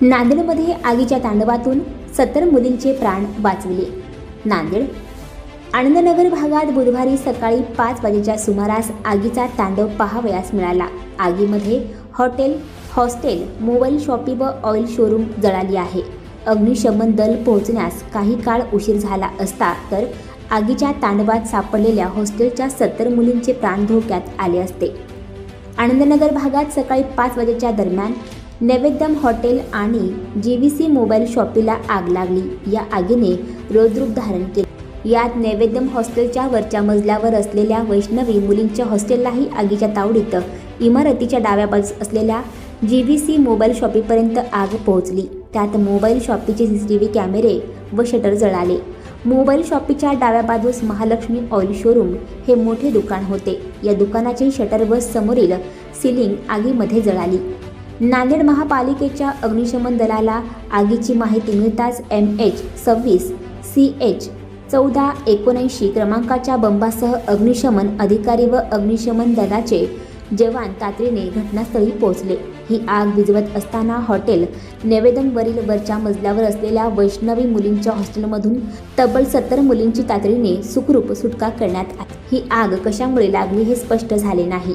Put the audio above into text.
नांदेडमध्ये आगीच्या तांडवातून सत्तर मुलींचे प्राण वाचविले. नांदेड आनंदनगर भागात बुधवारी सकाळी पाच वाजेच्या सुमारास आगीचा तांडव पाहावयास मिळाला. आगीमध्ये हॉटेल हॉस्टेल मोबाईल शॉपी व ऑइल शोरूम जळाली आहे. अग्निशमन दल पोहोचण्यास काही काळ उशीर झाला असता तर आगीच्या तांडवात सापडलेल्या हॉस्टेलच्या सत्तर मुलींचे प्राण धोक्यात आले असते. आनंदनगर भागात सकाळी पाच वाजेच्या दरम्यान नैवेद्यम हॉटेल आणि जी व्ही सी मोबाईल शॉपीला आग लागली. या आगीने रोजरूप धारण केले. यात नैवेद्यम हॉस्टेलच्या वरच्या मजल्यावर असलेल्या वैष्णवी मुलींच्या हॉस्टेललाही आगीच्या तावडीत इमारतीच्या डाव्या बाजूस असलेल्या जी व्ही सी मोबाईल शॉपीपर्यंत आग पोहोचली. त्यात मोबाईल शॉपीचे सी सी टी व्ही कॅमेरे व शटर जळाले. मोबाईल शॉपीच्या डाव्या बाजूस महालक्ष्मी ऑइल शोरूम हे मोठे दुकान होते. या दुकानाचे शटर व समोरील सिलिंग आगीमध्ये जळाली. नांदेड महापालिकेच्या अग्निशमन दलाला आगीची माहिती मिळताच एम एच सव्वीस सी एच चौदा एकोणऐंशी क्रमांकाच्या बंबासह अग्निशमन अधिकारी व अग्निशमन दलाचे जवान तातडीने घटनास्थळी पोहोचले. ही आग विजवत असताना हॉटेल निवेदनवरील वरच्या मजल्यावर असलेल्या वैष्णवी मुलींच्या हॉस्टेलमधून तब्बल सत्तर मुलींची तातडीने सुखरूप सुटका करण्यात आली. ही आग कशामुळे लागली हे स्पष्ट झाले नाही.